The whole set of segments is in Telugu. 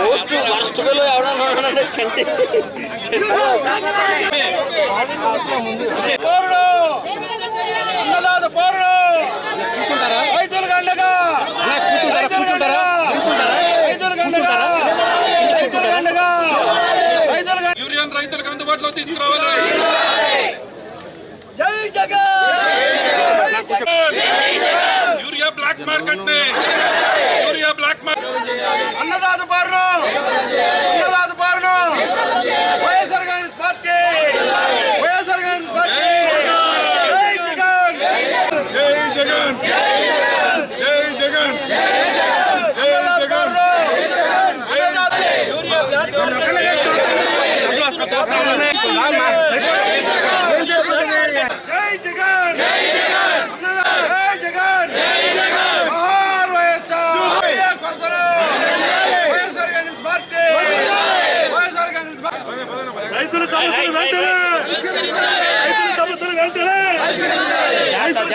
మోస్ట్ లాస్ట్ బిల్ ఎవరన్నా చెంది అమల్లోకి తీసుకురావాలి జై Jagan urea black market urea black market అన్నదాత బారు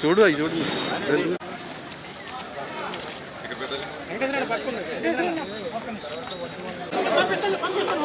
చూడు అవి చూడు పంపిస్తాను పంపిస్తాను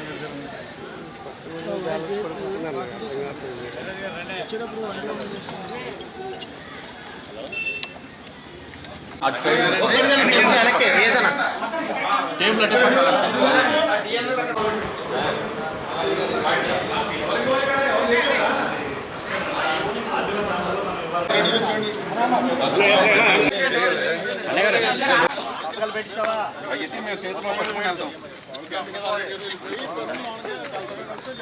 పెట్టావా అయితే మేము చేతిలో పట్టుకుని వెళ్తాం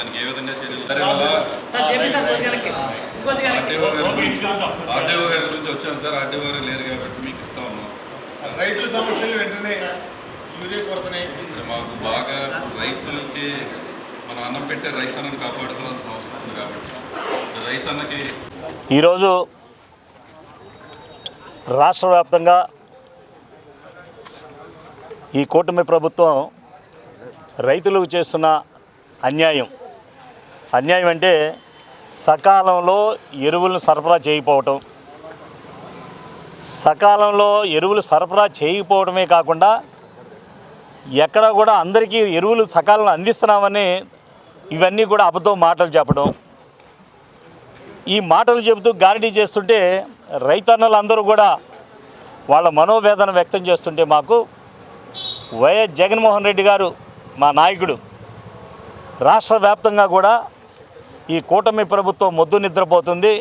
దానికి ఏ విధంగా చర్యలు ఆర్డీఓ గారి గురించి వచ్చాను సార్. ఆర్డీఓ గారు లేరు కాబట్టి మీకు ఇస్తా ఉన్నాం. రైతుల సమస్యలు వెంటనే యూరియా కొరతని. మాకు బాగా రైతులకి మనం అన్నం పెట్టే రైతన్నను కాపాడుకోవాల్సిన అవసరం ఉంది కాబట్టి. రైతన్నకి ఈరోజు రాష్ట్ర వ్యాప్తంగా ఈ కూటమి ప్రభుత్వం రైతులకు చేస్తున్న అన్యాయం. అన్యాయం అంటే సకాలంలో ఎరువులను సరఫరా చేయకపోవటం. సకాలంలో ఎరువులు సరఫరా చేయకపోవడమే కాకుండా ఎక్కడ కూడా అందరికీ ఎరువులు సకాలంలో అందిస్తున్నామని ఇవన్నీ కూడా అబద్ధం మాటలు చెప్పడం. ఈ మాటలు చెబుతూ గారడీ చేస్తుంటే రైతన్నలందరూ కూడా వాళ్ళ మనోవేదన వ్యక్తం చేస్తుంటే మాకు వైఎస్ జగన్మోహన్ రెడ్డి గారు మా నాయకుడు. రాష్ట్ర వ్యాప్తంగా కూడా ఈ కూటమి ప్రభుత్వం మొద్దు నిద్రపోతుంది.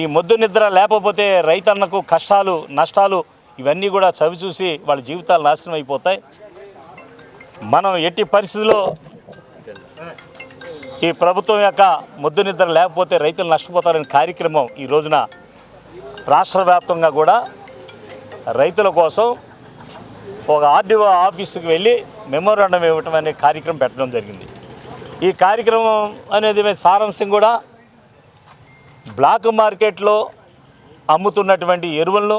ఈ మొద్దు నిద్ర లేకపోతే రైతన్నకు కష్టాలు నష్టాలు ఇవన్నీ కూడా చవి చూసి వాళ్ళ జీవితాలు నాశనం అయిపోతాయి. మనం ఎట్టి పరిస్థితుల్లో ఈ ప్రభుత్వం యొక్క ముద్దు నిద్ర లేకపోతే రైతులు నష్టపోతారనే కార్యక్రమం ఈ రోజున రాష్ట్ర వ్యాప్తంగా కూడా రైతుల కోసం ఒక ఆర్డీఓ ఆఫీసుకి వెళ్ళి మెమోరాండం ఇవ్వటం అనే కార్యక్రమం పెట్టడం జరిగింది. ఈ కార్యక్రమం అనేది సారాంశం కూడా బ్లాక్ మార్కెట్లో అమ్ముతున్నటువంటి ఎరువులను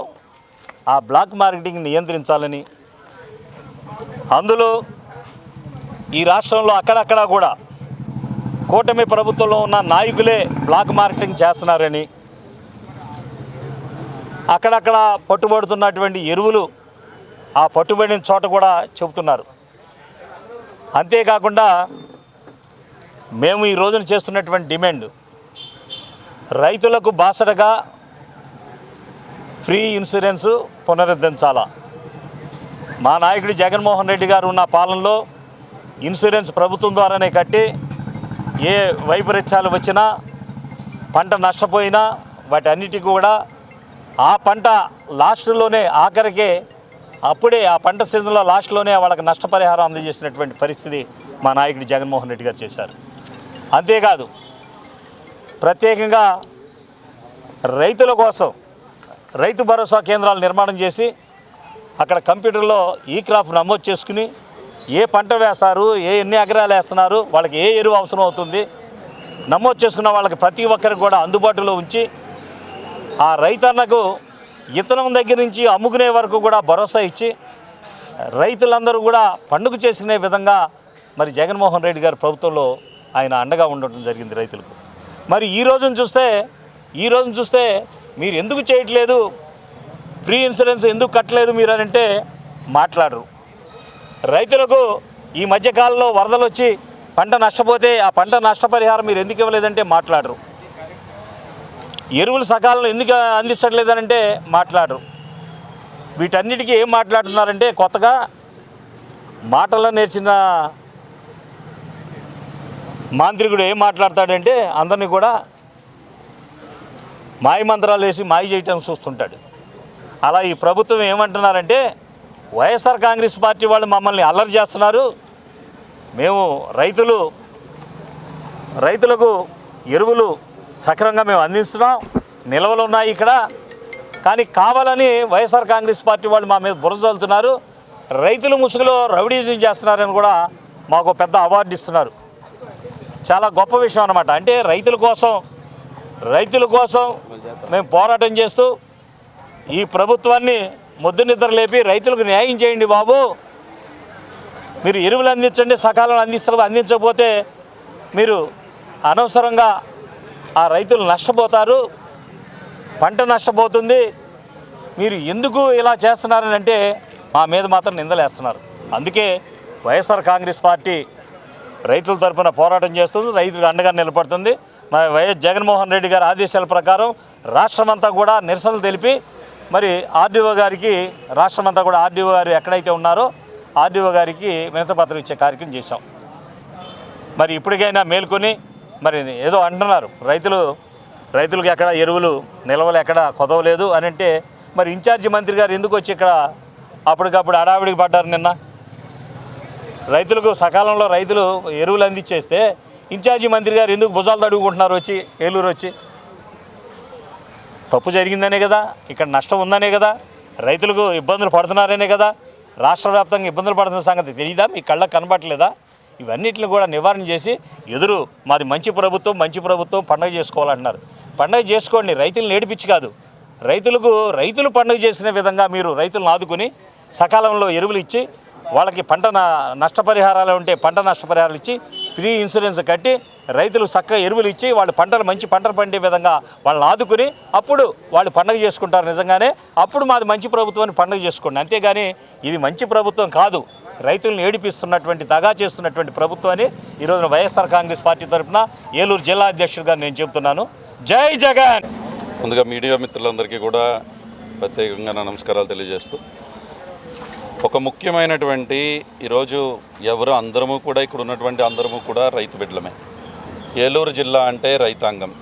ఆ బ్లాక్ మార్కెటింగ్ నియంత్రించాలని. అందులో ఈ రాష్ట్రంలో అక్కడక్కడ కూడా కూటమి ప్రభుత్వంలో ఉన్న నాయకులే బ్లాక్ మార్కెటింగ్ చేస్తున్నారని. అక్కడక్కడ పట్టుబడుతున్నటువంటి ఎరువులు ఆ పట్టుబడిన చోట కూడా చెబుతున్నారు. అంతేకాకుండా మేము ఈ రోజున చేస్తున్నటువంటి డిమాండ్ రైతులకు బాసటగా ఫ్రీ ఇన్సూరెన్స్ పునరుద్ధరించాలా? మా నాయకుడు జగన్మోహన్ రెడ్డి గారు ఉన్న పాలనలో ఇన్సూరెన్స్ ప్రభుత్వం ద్వారానే కట్టి ఏ వైపరీత్యాలు వచ్చినా పంట నష్టపోయినా వాటి అన్నిటికీ కూడా ఆ పంట లాస్ట్లోనే ఆఖరికే అప్పుడే ఆ పంట సీజన్లో లాస్ట్లోనే వాళ్ళకి నష్టపరిహారం అందజేసినటువంటి పరిస్థితి మా నాయకుడు జగన్మోహన్ రెడ్డి గారు చేశారు. అంతేకాదు ప్రత్యేకంగా రైతుల కోసం రైతు భరోసా కేంద్రాలు నిర్మాణం చేసి అక్కడ కంప్యూటర్లో ఈ క్రాప్ నమోదు చేసుకుని ఏ పంట వేస్తారు ఏ ఎన్ని ఎకరాలు వేస్తున్నారు వాళ్ళకి ఏ ఎరువు అవసరం అవుతుంది నమోదు చేసుకున్న వాళ్ళకి ప్రతి ఒక్కరికి కూడా అందుబాటులో ఉంచి ఆ రైతన్నకు ఇతనం దగ్గర నుంచి అమ్ముకునే వరకు కూడా భరోసా ఇచ్చి రైతులందరూ కూడా పండుగ చేసుకునే విధంగా మరి జగన్మోహన్ రెడ్డి గారి ప్రభుత్వంలో ఆయన అండగా ఉండటం జరిగింది రైతులకు. మరి ఈ రోజును చూస్తే ఈ రోజును చూస్తే మీరు ఎందుకు చేయట్లేదు? ఫ్రీ ఇన్సూరెన్స్ ఎందుకు కట్టలేదు మీరు అని అంటే మాట్లాడరు. రైతులకు ఈ మధ్యకాలంలో వరదలు వచ్చి పంట నష్టపోతే ఆ పంట నష్టపరిహారం మీరు ఎందుకు ఇవ్వలేదంటే మాట్లాడరు. ఎరువులు సకాలంలో ఎందుకు అందించట్లేదనంటే మాట్లాడరు. వీటన్నిటికీ ఏం మాట్లాడుతున్నారంటే కొత్తగా మాటల్లో నేర్చిన మాంత్రికుడు ఏం మాట్లాడతాడంటే అందరినీ కూడా మాయ మంత్రాలు వేసి మాయ చేయటానికి చూస్తుంటాడు. అలా ఈ ప్రభుత్వం ఏమంటున్నారంటే వైఎస్ఆర్ కాంగ్రెస్ పార్టీ వాళ్ళు మమ్మల్ని అల్లరి చేస్తున్నారు. మేము రైతులు రైతులకు ఎరువులు సక్రమంగా మేము అందిస్తున్నాం. నిల్వలు ఉన్నాయి ఇక్కడ. కానీ కావాలని వైఎస్ఆర్ కాంగ్రెస్ పార్టీ వాళ్ళు మా మీద బురద చల్లుతున్నారు ముసుగులో రౌడీజం చేస్తున్నారని కూడా మాకు పెద్ద అవార్డు ఇస్తున్నారు. చాలా గొప్ప విషయం అనమాట అంటే రైతుల కోసం రైతుల కోసం మేము పోరాటం చేస్తూ ఈ ప్రభుత్వాన్ని ముద్దు నిద్ర లేపి రైతులకు న్యాయం చేయండి బాబు. మీరు ఎరువులు అందించండి సకాలంలో అందిస్తారు అందించకపోతే మీరు అనవసరంగా ఆ రైతులు నష్టపోతారు పంట నష్టపోతుంది. మీరు ఎందుకు ఇలా చేస్తున్నారని అంటే మా మీద మాత్రం నిందలేస్తున్నారు. అందుకే వైఎస్ఆర్ కాంగ్రెస్ పార్టీ రైతుల తరపున పోరాటం చేస్తుంది రైతులకు అండగా నిలబడుతుంది. మా వైఎస్ జగన్మోహన్ రెడ్డి గారి ఆదేశాల ప్రకారం రాష్ట్రమంతా కూడా నిరసనలు తెలిపి మరి ఆర్డీఓ గారికి రాష్ట్రమంతా కూడా ఆర్డీఓ గారు ఎక్కడైతే ఉన్నారో ఆర్డీఓ గారికి వినతపత్రం ఇచ్చే కార్యక్రమం చేశాం. మరి ఇప్పటికైనా మేల్కొని మరి ఏదో అంటున్నారు రైతులు రైతులకు ఎక్కడ ఎరువులు నిల్వలు ఎక్కడ కొదవలేదు అని అంటే మరి ఇన్ఛార్జి మంత్రి గారు ఎందుకు వచ్చి ఇక్కడ అప్పటికప్పుడు అడావిడికి పడ్డారు నిన్న? రైతులకు సకాలంలో రైతులు ఎరువులు అందించేస్తే ఇన్ఛార్జి మంత్రి గారు ఎందుకు భుజాలు తడుగుకుంటున్నారు వచ్చి ఏలూరు వచ్చి? తప్పు జరిగిందనే కదా ఇక్కడ నష్టం ఉందనే కదా రైతులకు ఇబ్బందులు పడుతున్నారనే కదా రాష్ట్ర వ్యాప్తంగా ఇబ్బందులు పడుతున్న సంగతి తెలియదా మీ కళ్ళకు కనబట్టలేదా ఇవన్నిటిని కూడా నివారణ చేసి ఎదురు మాది మంచి ప్రభుత్వం మంచి ప్రభుత్వం పండగ చేసుకోవాలంటున్నారు. పండగ చేసుకోండి రైతులను ఏడిపించి కాదు. రైతులకు రైతులు పండుగ చేసిన విధంగా మీరు రైతులను ఆదుకుని సకాలంలో ఎరువులు ఇచ్చి వాళ్ళకి పంట నష్టపరిహారాలు ఉంటే పంట నష్టపరిహారాలు ఇచ్చి ఫ్రీ ఇన్సూరెన్స్ కట్టి రైతులు చక్కగా ఎరువులు ఇచ్చి వాళ్ళు పంటలు మంచి పంటలు పండే విధంగా వాళ్ళని ఆదుకుని అప్పుడు వాళ్ళు పండుగ చేసుకుంటారు నిజంగానే. అప్పుడు మాది మంచి ప్రభుత్వాన్ని పండుగ చేసుకోండి. అంతేగాని ఇది మంచి ప్రభుత్వం కాదు. రైతులను ఏడిపిస్తున్నటువంటి దగా చేస్తున్నటువంటి ప్రభుత్వాన్ని ఈరోజు వైఎస్ఆర్ కాంగ్రెస్ పార్టీ తరఫున ఏలూరు జిల్లా అధ్యక్షుడిగా నేను చెబుతున్నాను. జై జగన్! ముందుగా మీడియా మిత్రులందరికీ కూడా ప్రత్యేకంగా నా నమస్కారాలు తెలియజేస్తూ ఒక ముఖ్యమైనటువంటి ఈరోజు ఎవరు అందరము కూడా ఇక్కడ ఉన్నటువంటి అందరము కూడా రైతు బిడ్డలమే. ఏలూరు జిల్లా అంటే రైతాంగం.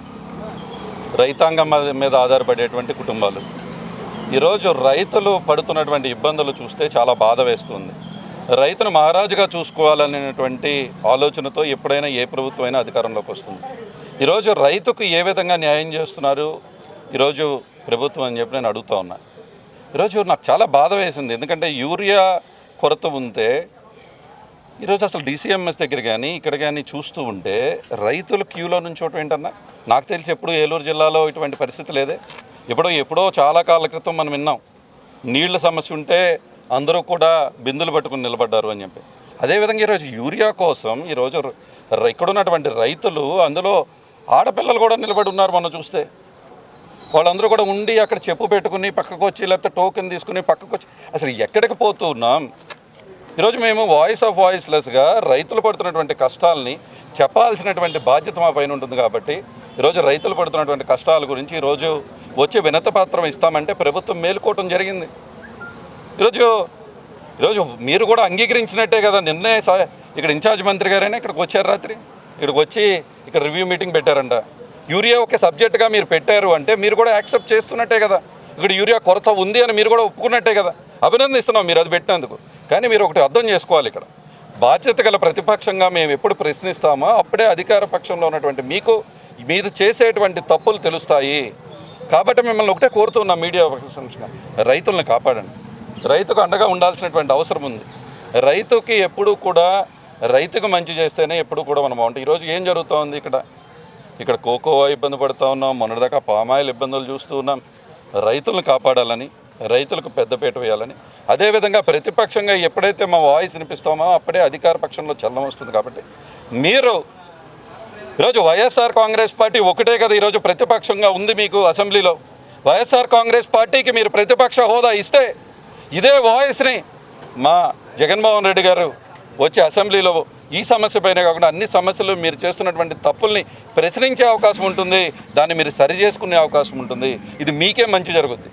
రైతాంగం మీద- ఆధారపడేటువంటి కుటుంబాలు. ఈరోజు రైతులు పడుతున్నటువంటి ఇబ్బందులు చూస్తే చాలా బాధ వేస్తుంది. రైతును మహారాజుగా చూసుకోవాలనేటువంటి ఆలోచనతో ఎప్పుడైనా ఏ ప్రభుత్వమైనా అధికారంలోకి వస్తుంది. ఈరోజు రైతుకు ఏ విధంగా న్యాయం చేస్తున్నారు? ఈరోజు ప్రభుత్వం అని చెప్పి నేను అడుగుతా ఉన్నా. ఈరోజు నాకు చాలా బాధ వేసింది. ఎందుకంటే యూరియా కొరత ఉంటే ఈరోజు అసలు డీసీఎంఎస్ దగ్గర కానీ ఇక్కడ కానీ చూస్తూ ఉంటే రైతులు క్యూలో నుంచి ఏంటన్నా? నాకు తెలిసి ఎప్పుడు ఏలూరు జిల్లాలో ఇటువంటి పరిస్థితి లేదే. ఎప్పుడో ఎప్పుడో చాలా కాల క్రితం మనం విన్నాం. నీళ్ళ సమస్య ఉంటే అందరూ కూడా బిందులు పట్టుకుని నిలబడ్డారు అని చెప్పి. అదేవిధంగా ఈరోజు యూరియా కోసం ఈరోజు ఇక్కడ ఉన్నటువంటి రైతులు అందులో ఆడపిల్లలు కూడా నిలబడి ఉన్నారు మనం చూస్తే. వాళ్ళందరూ కూడా ఉండి అక్కడ చెప్పు పెట్టుకుని పక్కకు వచ్చి లేకపోతే టోకెన్ తీసుకుని పక్కకు వచ్చి అసలు ఎక్కడికి పోతూ ఉన్నాం? ఈరోజు మేము వాయిస్ ఆఫ్ వాయిస్లెస్గా రైతులు పడుతున్నటువంటి కష్టాలని చెప్పాల్సినటువంటి బాధ్యత మా పైన ఉంటుంది కాబట్టి ఈరోజు రైతులు పడుతున్నటువంటి కష్టాల గురించి ఈరోజు వచ్చి వినత పత్రం ఇస్తామంటే ప్రభుత్వం మేలుకోవటం జరిగింది. ఈరోజు ఈరోజు మీరు కూడా అంగీకరించినట్టే కదా నిన్నే సా ఇక్కడ ఇన్ఛార్జ్ మంత్రి గారైనా ఇక్కడికి వచ్చారు రాత్రి? ఇక్కడికి వచ్చి ఇక్కడ రివ్యూ మీటింగ్ పెట్టారంట. యూరియా ఒక సబ్జెక్ట్గా మీరు పెట్టారు అంటే మీరు కూడా యాక్సెప్ట్ చేస్తున్నట్టే కదా. ఇక్కడ యూరియా కొరత ఉంది అని మీరు కూడా ఒప్పుకున్నట్టే కదా. అభినందిస్తున్నాం మీరు అది పెట్టినందుకు. కానీ మీరు ఒకటి అర్థం చేసుకోవాలి ఇక్కడ. బాధ్యత గల ప్రతిపక్షంగా మేము ఎప్పుడు ప్రశ్నిస్తామో అప్పుడే అధికార పక్షంలో ఉన్నటువంటి మీకు మీరు చేసేటువంటి తప్పులు తెలుస్తాయి. కాబట్టి మిమ్మల్ని ఒకటే కోరుతున్నాం మీడియా పక్షంగా. రైతులను కాపాడండి. రైతుకు అండగా ఉండాల్సినటువంటి అవసరం ఉంది. రైతుకి ఎప్పుడు కూడా రైతుకు మంచి చేస్తేనే ఎప్పుడు కూడా మనం బాగుంటాం. ఈరోజు ఏం జరుగుతోంది ఇక్కడ? ఇక్కడ కోకోవా ఇబ్బంది పడుతూ ఉన్నాం మొన్నటిదాకా పామాయిల్ ఇబ్బందులు చూస్తూ ఉన్నాం. రైతులను కాపాడాలని రైతులకు పెద్దపీట వేయాలని. అదేవిధంగా ప్రతిపక్షంగా ఎప్పుడైతే మా వాయిస్ వినిపిస్తామో అప్పుడే అధికార పక్షంలో చలనం వస్తుంది కాబట్టి మీరు ఈరోజు వైఎస్ఆర్ కాంగ్రెస్ పార్టీ ఒకటే కదా ఈరోజు ప్రతిపక్షంగా ఉంది మీకు అసెంబ్లీలో. వైఎస్ఆర్ కాంగ్రెస్ పార్టీకి మీరు ప్రతిపక్ష హోదా ఇస్తే ఇదే వాయిస్ని మా జగన్మోహన్ రెడ్డి గారు వచ్చి అసెంబ్లీలో ఈ సమస్య పైన కాకుండా అన్ని సమస్యలు మీరు చేస్తున్నటువంటి తప్పుల్ని ప్రశ్నించే అవకాశం ఉంటుంది దాన్ని మీరు సరి చేసుకునే అవకాశం ఉంటుంది. ఇది మీకే మంచి జరుగుద్ది.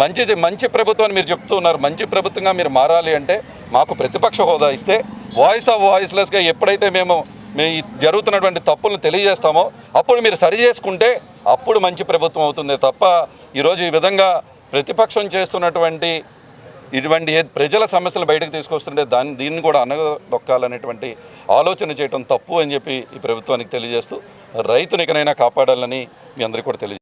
మంచిది మంచి ప్రభుత్వాన్ని మీరు చెప్తూ ఉన్నారు. మంచి ప్రభుత్వంగా మీరు మారాలి అంటే మాకు ప్రతిపక్ష హోదా ఇస్తే వాయిస్ ఆఫ్ వాయిస్లెస్గా ఎప్పుడైతే మేము మీ జరుగుతున్నటువంటి తప్పులను తెలియజేస్తామో అప్పుడు మీరు సరి చేసుకుంటే అప్పుడు మంచి ప్రభుత్వం అవుతుంది తప్ప ఈరోజు ఈ విధంగా ప్రతిపక్షం చేస్తున్నటువంటి ఇటువంటి ప్రజల సమస్యలు బయటకు తీసుకొస్తుంటే దాన్ని దీన్ని కూడా అనగదొక్కాలనేటువంటి ఆలోచన చేయడం తప్పు అని చెప్పి ఈ ప్రభుత్వానికి తెలియజేస్తూ రైతునికనైనా కాపాడాలని మీ అందరికీ కూడా తెలియజేస్తాను